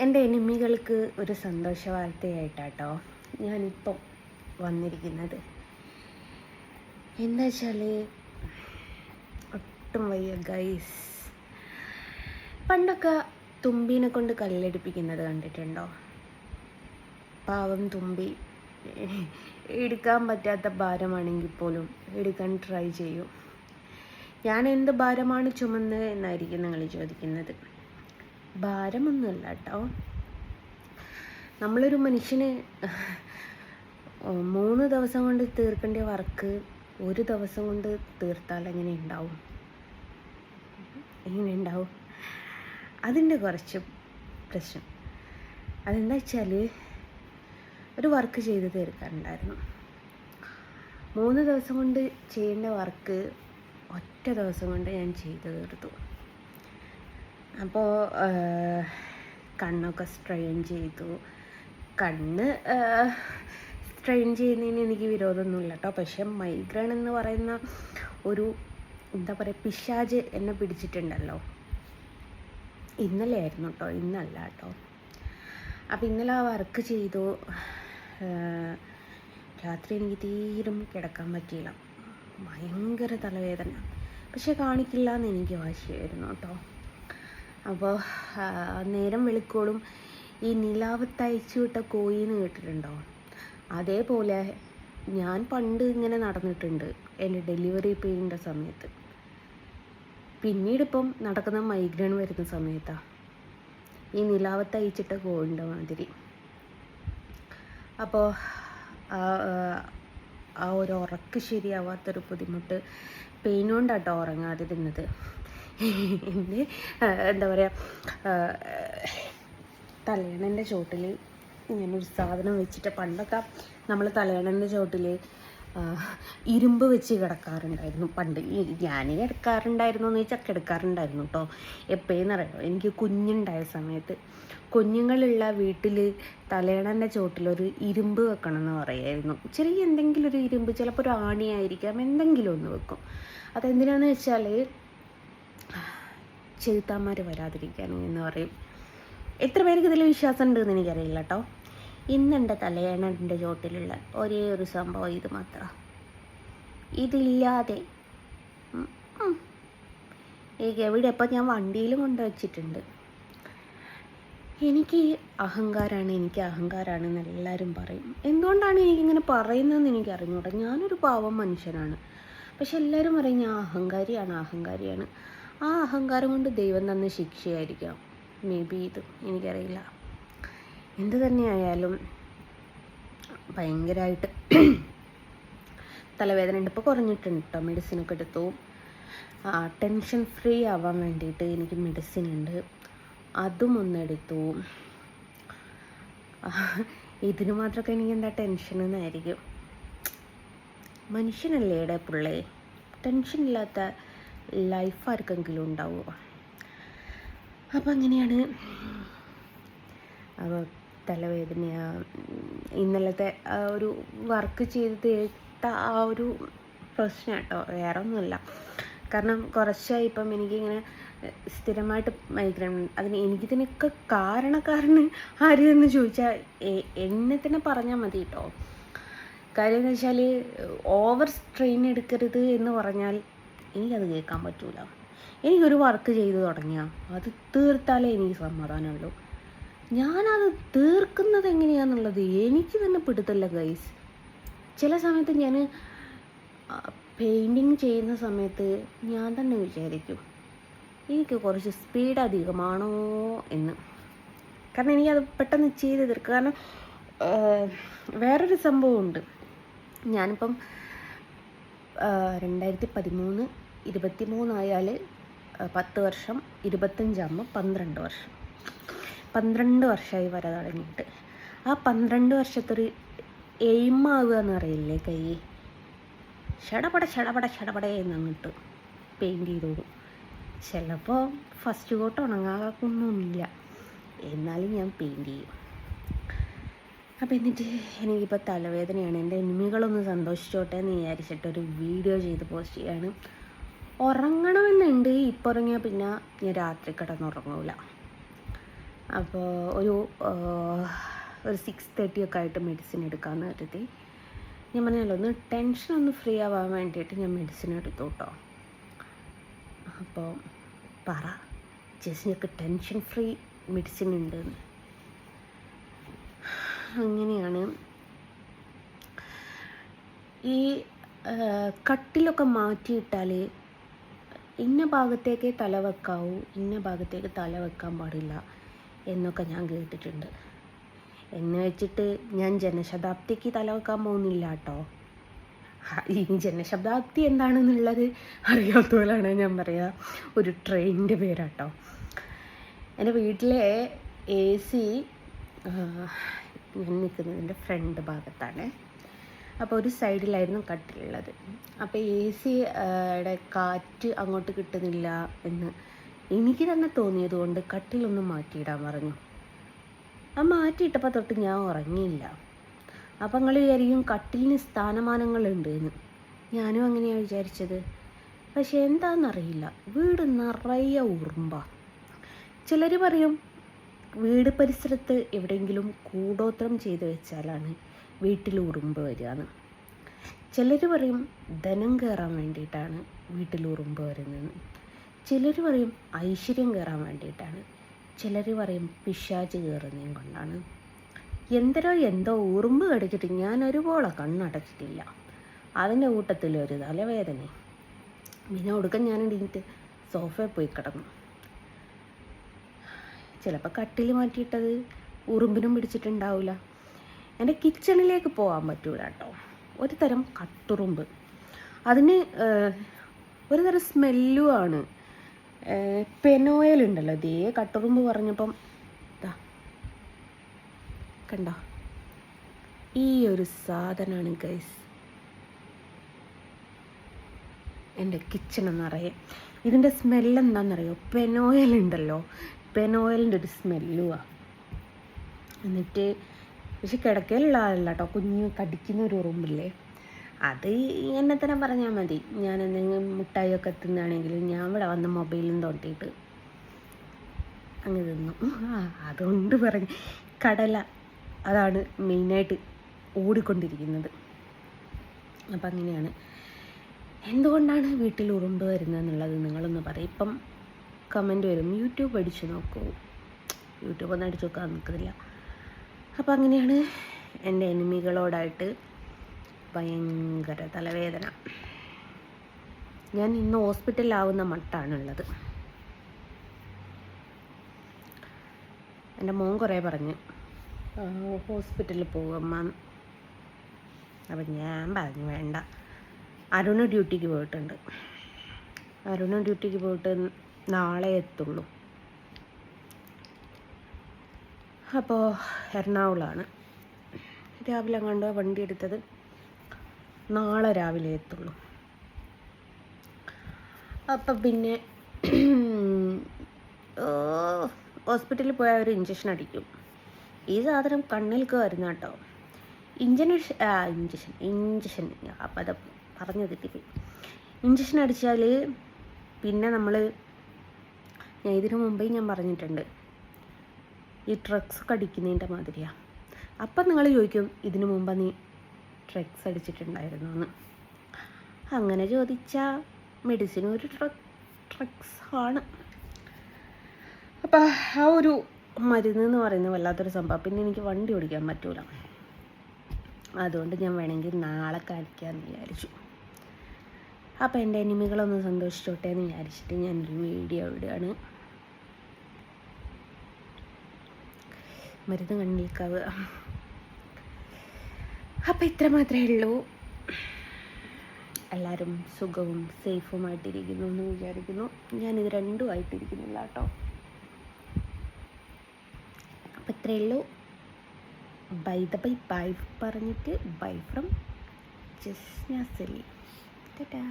എന്റെ എനിമികൾക്ക് ഒരു സന്തോഷ വാർത്തയായിട്ടാട്ടോ ഞാനിപ്പം വന്നിരിക്കുന്നത്. എന്താ വെച്ചാൽ ഒട്ടും വയ്യ ഗൈസ് പണ്ടൊക്കെ തുമ്പീനെ കൊണ്ട് കല്ലടിപ്പിക്കുന്നത് കണ്ടിട്ടുണ്ടോ? പാവം തുമ്പി. എടുക്കാൻ പറ്റാത്ത ഭാരമാണെങ്കിൽ പോലും എടുക്കാൻ ട്രൈ ചെയ്യും. ഞാൻ എന്ത് ഭാരമാണ് ചുമന്നത് എന്നായിരിക്കും നിങ്ങൾ ചോദിക്കുന്നത്. ഭാരമൊന്നുമല്ല കേട്ടോ നമ്മളൊരു മനുഷ്യന് മൂന്ന് ദിവസം കൊണ്ട് തീർക്കേണ്ട വർക്ക് ഒരു ദിവസം കൊണ്ട് തീർത്താൽ എങ്ങനെ ഉണ്ടാവും? എങ്ങനെ ഉണ്ടാവും? അതിന്റെ കുറച്ച് പ്രശ്നം. അതെന്താ വെച്ചാൽ ഒരു വർക്ക് ചെയ്ത് തീർക്കാനുണ്ടായിരുന്നു. മൂന്ന് ദിവസം കൊണ്ട് ചെയ്യേണ്ട വർക്ക് ഒറ്റ ദിവസം കൊണ്ട് ഞാൻ ചെയ്ത് തീർത്തു. അപ്പോൾ കണ്ണൊക്കെ സ്ട്രെയിൻ ചെയ്തു. കണ്ണ് സ്ട്രെയിൻ ചെയ്യുന്നതിന് എനിക്ക് വിരോധമൊന്നുമില്ല കേട്ടോ പക്ഷെ മൈഗ്രെയിൻ എന്ന് പറയുന്ന ഒരു എന്താ പറയുക പിശാജ് എന്നെ പിടിച്ചിട്ടുണ്ടല്ലോ. ഇന്നലെ ആയിരുന്നു കേട്ടോ ഇന്നല്ല കേട്ടോ അപ്പം ഇന്നലെ ആ വർക്ക് ചെയ്തു. രാത്രി എനിക്ക് തീരും കിടക്കാൻ പറ്റിയില്ല. ഭയങ്കര തലവേദന. പക്ഷെ കാണിക്കില്ല എന്ന് എനിക്ക് വാശിയായിരുന്നു കേട്ടോ അപ്പോൾ നേരം വെളുക്കോളും ഈ നിലാവത്ത് അയച്ചു വിട്ട കോയിന്ന് കേട്ടിട്ടുണ്ടോ? അതേപോലെ ഞാൻ പണ്ട് ഇങ്ങനെ നടന്നിട്ടുണ്ട് എന്റെ ഡെലിവറി പെയിന്റെ സമയത്ത്. പിന്നീട് ഇപ്പം നടക്കുന്ന മൈഗ്രെയിൻ വരുന്ന സമയത്താണ് ഈ നിലാവത്ത് അയച്ചിട്ട കോഴിന്റെ മാതിരി. അപ്പോൾ ആ ഒരു ഉറക്ക് ശരിയാവാത്തൊരു ബുദ്ധിമുട്ട് പെയിൻ കൊണ്ടാട്ടോ ഉറങ്ങാതിരുന്നത് എന്റെ എന്താ പറയുക തലയണന്റെ ചോട്ടിൽ ഇങ്ങനൊരു സാധനം വെച്ചിട്ട് പണ്ടൊക്കെ നമ്മൾ തലയണന്റെ ചോട്ടിൽ ഇരുമ്പ് വെച്ച് കിടക്കാറുണ്ടായിരുന്നു. പണ്ട് ഞാൻ കിടക്കാറുണ്ടായിരുന്നു എന്ന് വെച്ചാൽ കിടക്കാറുണ്ടായിരുന്നു കേട്ടോ എപ്പോഴെന്ന് അറിയാമോ എനിക്ക് കുഞ്ഞുണ്ടായ സമയത്ത് കുഞ്ഞുങ്ങളുള്ള വീട്ടിൽ തലയണന്റെ ചോട്ടിലൊരു ഇരുമ്പ് വെക്കണം എന്ന് പറയായിരുന്നു. ചെറിയ എന്തെങ്കിലും ഒരു ഇരുമ്പ് ചിലപ്പോൾ ഒരു ആണിയായിരിക്കാം എന്തെങ്കിലും ഒന്ന് വെക്കും. അതെന്തിനാന്ന് വെച്ചാൽ ചെറുത്താന്മാർ വരാതിരിക്കാൻ എന്ന് പറയും. എത്ര പേർക്ക് ഇതിൽ വിശ്വാസം ഉണ്ടെന്ന് എനിക്കറിയില്ല കേട്ടോ ഇന്നെന്റെ തലയണന്റെ ചോട്ടിലുള്ള ഒരേ ഒരു സംഭവം ഇത് മാത്രം. ഇതില്ലാതെ. എനിക്ക് എവിടെ ഇപ്പം ഞാൻ വണ്ടിയിലും കൊണ്ടുവച്ചിട്ടുണ്ട്. എനിക്ക് അഹങ്കാരമാണ് എനിക്ക് അഹങ്കാരമാണ് എന്ന് എല്ലാവരും പറയും. എന്തുകൊണ്ടാണ് എനിക്കിങ്ങനെ പറയുന്നതെന്ന് എനിക്ക് അറിഞ്ഞൂടാ ഞാനൊരു പാവം മനുഷ്യനാണ്. പക്ഷെ എല്ലാവരും പറയും ഞാൻ അഹങ്കാരിയാണ് അഹങ്കാരിയാണ്. ആ അഹങ്കാരം കൊണ്ട് ദൈവം തന്ന ശിക്ഷയായിരിക്കാം മേ ബി ഇത്. എനിക്കറിയില്ല. എന്ത് തന്നെയായാലും ഭയങ്കരമായിട്ട് തലവേദന ഉണ്ട്. ഇപ്പോൾ കുറഞ്ഞിട്ടുണ്ട് കേട്ടോ മെഡിസിനൊക്കെ എടുത്തു. ടെൻഷൻ ഫ്രീ ആവാൻ വേണ്ടിയിട്ട് എനിക്ക് മെഡിസിൻ ഉണ്ട്. അതും ഒന്നെടുത്തു ഇതിന് മാത്രമൊക്കെ എനിക്ക് എന്താ ടെൻഷൻ എന്നായിരിക്കും. മനുഷ്യനല്ലേടെ പുള്ളേ? ടെൻഷൻ ഇല്ലാത്ത ലൈഫ് ആർക്കെങ്കിലും ഉണ്ടാവുമോ അപ്പം അങ്ങനെയാണ്. അപ്പോൾ തലവേദന ഇന്നലത്തെ ആ ഒരു വർക്ക് ചെയ്ത് തീർത്ത ആ ഒരു പ്രശ്നം കേട്ടോ വേറെ ഒന്നുമില്ല കാരണം കുറച്ചായി ഇപ്പം എനിക്കിങ്ങനെ സ്ഥിരമായിട്ട് മൈഗ്രെയിൻ അതിന് എനിക്കിതിനൊക്കെ കാരണക്കാരന് ആര് എന്ന് ചോദിച്ചാൽ എന്നെ തന്നെ പറഞ്ഞാൽ മതി കേട്ടോ. കാര്യം എന്ന് വെച്ചാൽ ഓവർ സ്ട്രെയിൻ എടുക്കരുത് എന്ന് പറഞ്ഞാൽ എനിക്കത് കേൾക്കാൻ പറ്റൂല. എനിക്കൊരു വർക്ക് ചെയ്തു തുടങ്ങിയാൽ അത് തീർത്താലേ എനിക്ക് സമാധാനമുള്ളൂ. ഞാനത് തീർക്കുന്നത് എങ്ങനെയാണെന്നുള്ളത് എനിക്ക് തന്നെ പിടുത്തല്ല ഗൈസ് ചില സമയത്ത് ഞാൻ പെയിന്റിങ് ചെയ്യുന്ന സമയത്ത് ഞാൻ തന്നെ വിചാരിക്കും എനിക്ക് കുറച്ച് സ്പീഡ് അധികമാണോ എന്ന്. കാരണം എനിക്കത് പെട്ടെന്ന് ചെയ്ത് തീർക്കുക കാരണം വേറൊരു സംഭവമുണ്ട്. ഞാനിപ്പം രണ്ടായിരത്തി പതിമൂന്ന് ഇരുപത്തി മൂന്നായാൽ പത്ത് വർഷം ഇരുപത്തഞ്ചാകുമ്പോൾ പന്ത്രണ്ട് വർഷം. പന്ത്രണ്ട് വർഷമായി വര തുടങ്ങിയിട്ട്. ആ പന്ത്രണ്ട് വർഷത്തൊരു എയിമാവുക എന്ന് പറയില്ലേ കൈ? ഷടപട ഷടപട ഷടപട അങ്ങോട്ട് പെയിന്റ് ചെയ്തോളൂ. ചിലപ്പോൾ ഫസ്റ്റ് കോട്ട് ഉണങ്ങാക്കൊന്നുമില്ല. എന്നാലും ഞാൻ പെയിന്റ് ചെയ്യും. അപ്പോൾ എന്നിട്ട് എനിക്കിപ്പോൾ തലവേദനയാണ്. എന്റെ എനിമികളൊന്ന് സന്തോഷിച്ചോട്ടെ എന്ന് വിചാരിച്ചിട്ട് ഒരു വീഡിയോ ചെയ്ത് പോസ്റ്റ് ചെയ്യാണ്. ഉറങ്ങണമെന്നുണ്ട്. ഇപ്പോൾ ഉറങ്ങിയാൽ പിന്നെ ഞാൻ രാത്രി കിടന്നുറങ്ങൂല. അപ്പോൾ ഒരു ഒരു സിക്സ് തേർട്ടി ഒക്കെ ആയിട്ട് മെഡിസിൻ എടുക്കാമെന്ന് കരുതി. ഞാൻ പറഞ്ഞല്ലോ ഒന്ന് ടെൻഷൻ ഒന്ന് ഫ്രീ ആവാൻ വേണ്ടിയിട്ട് ഞാൻ മെഡിസിൻ എടുത്തു കേട്ടോ അപ്പോൾ പറ ജസ്റ്റിനൊക്കെ ടെൻഷൻ ഫ്രീ മെഡിസിൻ ഉണ്ട് അങ്ങനെയാണ്. ഈ കട്ടിലൊക്കെ മാറ്റിയിട്ടാൽ ഇന്ന ഭാഗത്തേക്കേ തല വെക്കാവൂ ഇന്ന ഭാഗത്തേക്ക് തല വെക്കാൻ പാടില്ല എന്നൊക്കെ ഞാൻ കേട്ടിട്ടുണ്ട്. എന്ന് വെച്ചിട്ട് ഞാൻ ജനശതാബ്ദിക്ക് തല വെക്കാൻ പോകുന്നില്ല കേട്ടോ ഈ ജനശതാബ്ദി എന്താണെന്നുള്ളത് അറിയാത്ത പോലാണ് ഞാൻ പറയുക ഒരു ട്രെയിനിന്റെ പേരാട്ടോ. എന്റെ വീട്ടിലെ എ സി ഞാൻ നിൽക്കുന്നതിന്റെ ഫ്രണ്ട് ഭാഗത്താണ്. അപ്പോൾ ഒരു സൈഡിലായിരുന്നു കട്ടിലുള്ളത്. അപ്പോൾ എ സിയുടെ കാറ്റ് അങ്ങോട്ട് കിട്ടുന്നില്ല എന്ന് എനിക്ക് തന്നെ തോന്നിയത് കൊണ്ട് കട്ടിലൊന്ന് മാറ്റിയിടാൻ പറഞ്ഞു. ആ മാറ്റിയിട്ടപ്പോൾ തൊട്ട് ഞാൻ ഉറങ്ങിയില്ല. അപ്പം നിങ്ങൾ വിചാരിക്കും കട്ടിലിന് സ്ഥാനമാനങ്ങളുണ്ട് എന്ന്. ഞാനും അങ്ങനെയാണ് വിചാരിച്ചത്. പക്ഷെ എന്താണെന്നറിയില്ല. വീട് നിറയെ ഉറുമ്പ. ചിലർ പറയും വീട് പരിസരത്ത് എവിടെയെങ്കിലും കൂടോത്രം ചെയ്ത് വെച്ചാലാണ് വീട്ടിൽ ഉറുമ്പ് വരികയെന്ന് ചിലർ പറയും ധനം കയറാൻ വേണ്ടിയിട്ടാണ് വീട്ടിൽ ഉറുമ്പ് വരുന്നതെന്ന്. ചിലർ പറയും ഐശ്വര്യം കയറാൻ വേണ്ടിയിട്ടാണ്. ചിലർ പറയും പിശാച് കയറുന്നതും കൊണ്ടാണ്. എന്തരോ എന്തോ ഉറുമ്പ് കടിച്ചിട്ട് ഞാൻ ഒരുപോലെ കണ്ണടച്ചിട്ടില്ല. അതിന്റെ കൂട്ടത്തിൽ ഒരു തലവേദന പിന്നെ ഒടുക്കം ഞാൻ എണീറ്റ് സോഫയിൽ പോയി കിടന്നു. ചിലപ്പോൾ കട്ടിൽ മാറ്റിയിട്ടത് ഉറുമ്പിനും പിടിച്ചിട്ടുണ്ടാവില്ല എന്റെ കിച്ചണിലേക്ക് പോകാൻ പറ്റൂല കേട്ടോ. ഒരു തരം കട്ടുറുമ്പ്. അതിന് ഒരു തരം സ്മെല്ലും ആണ്. പെനോയൽ ഉണ്ടല്ലോ ഇതേ കട്ടുറുമ്പ് പറഞ്ഞപ്പം ദാ കണ്ടോ? ഈ ഒരു സാധനമാണ് ഗൈസ്. എന്റെ കിച്ചൺ എന്നറിയാം ഇതിന്റെ സ്മെല്ല് എന്താണെന്നറിയോ പെനോയൽ ഉണ്ടല്ലോ. പെനോയലിന്റെ ഒരു സ്മെല്ലുവാ. എന്നിട്ട് പക്ഷെ കിടക്കയിലുള്ള ആളല്ല കേട്ടോ കുഞ്ഞ് കടിക്കുന്ന ഒരു ഉറുമ്പില്ലേ അത് എന്നെ തന്നെ പറഞ്ഞാൽ മതി. ഞാൻ എന്തെങ്കിലും മിഠായിയൊക്കെ തിന്നാണെങ്കിൽ ഞാൻ ഇവിടെ വന്ന് മൊബൈലും തോട്ടിയിട്ട് അങ്ങ് തിന്നു. ആ അതുകൊണ്ട് പറഞ്ഞു. കടല അതാണ് മെയിനായിട്ട് ഓടിക്കൊണ്ടിരിക്കുന്നത്. അപ്പം അങ്ങനെയാണ്. എന്തുകൊണ്ടാണ് വീട്ടിൽ ഉറുമ്പ് വരുന്നത് എന്നുള്ളത് നിങ്ങളൊന്ന് പറയും. ഇപ്പം കമന്റ് വരും. യൂട്യൂബ് അടിച്ച് നോക്കൂ. യൂട്യൂബ് ഒന്നും അടിച്ച് നോക്കാൻ നിൽക്കുന്നില്ല. അപ്പം അങ്ങനെയാണ് എന്റെ എനിമികളോടായിട്ട് ഭയങ്കര തലവേദന. ഞാൻ ഇന്ന് ഹോസ്പിറ്റലിലാവുന്ന മട്ടാണുള്ളത്. എന്റെ മോൻ കുറേ പറഞ്ഞ് "ആ, ഹോസ്പിറ്റലിൽ പോകുമ്മ അപ്പം ഞാൻ പറഞ്ഞു വേണ്ട. അരുണ് ഡ്യൂട്ടിക്ക് പോയിട്ടുണ്ട്. അരുണ് ഡ്യൂട്ടിക്ക് പോയിട്ട് നാളെ എത്തുള്ളൂ. അപ്പോൾ എറണാകുളമാണ് രാവിലെ കണ്ട് വണ്ടി എടുത്തത്. നാളെ രാവിലെ എത്തുള്ളൂ. അപ്പം പിന്നെ ഹോസ്പിറ്റലിൽ പോയാൽ ഒരു ഇഞ്ചക്ഷൻ അടിക്കും. ഈ സാധനം കണ്ണിൽക്ക് വരുന്ന കേട്ടോ. Injection injection injection. അപ്പം അത് പറഞ്ഞു തെറ്റിപ്പോയി. ഇഞ്ചക്ഷൻ അടിച്ചാൽ പിന്നെ നമ്മൾ ഞാൻ ഇതിനു മുമ്പേ ഞാൻ പറഞ്ഞിട്ടുണ്ട്. ഈ ഡ്രഗ്സ് കടിക്കുന്നതിന്റെ മാതിരിയാണ് അപ്പം നിങ്ങൾ ചോദിക്കും ഇതിനു മുമ്പ് നീ ഡ്രഗ്സ് അടിച്ചിട്ടുണ്ടായിരുന്നു എന്ന് അങ്ങനെ ചോദിച്ചാൽ മെഡിസിൻ ഒരു ഡ്രഗ് ഡ്രഗ്സ് ആണ്. അപ്പം ആ ഒരു മരുന്ന് എന്ന് പറയുന്നത് വല്ലാത്തൊരു സംഭവം. പിന്നെ എനിക്ക് വണ്ടി ഓടിക്കാൻ പറ്റൂല. അതുകൊണ്ട് ഞാൻ വേണമെങ്കിൽ നാളെ കാണിക്കാമെന്ന് വിചാരിച്ചു. അപ്പോൾ എന്റെ എനിമികളൊന്ന് സന്തോഷിച്ചോട്ടെ എന്ന് വിചാരിച്ചിട്ട് ഞാനൊരു വീഡിയോ ഇടുകയാണ്. മരുന്ന് കണ്ണിൽക്കാവുക അപ്പം ഇത്ര മാത്രമേ ഉള്ളൂ. എല്ലാവരും സുഖവും സേഫുമായിട്ടിരിക്കുന്നു എന്ന് വിചാരിക്കുന്നു. ഞാനിത് രണ്ടും ആയിട്ടിരിക്കുന്നില്ല കേട്ടോ. അപ്പം ഇത്രയേ ഉള്ളൂ. ബൈ ദ ബൈ ബൈ പറഞ്ഞിട്ട് bye from Jasna Seli ta-ta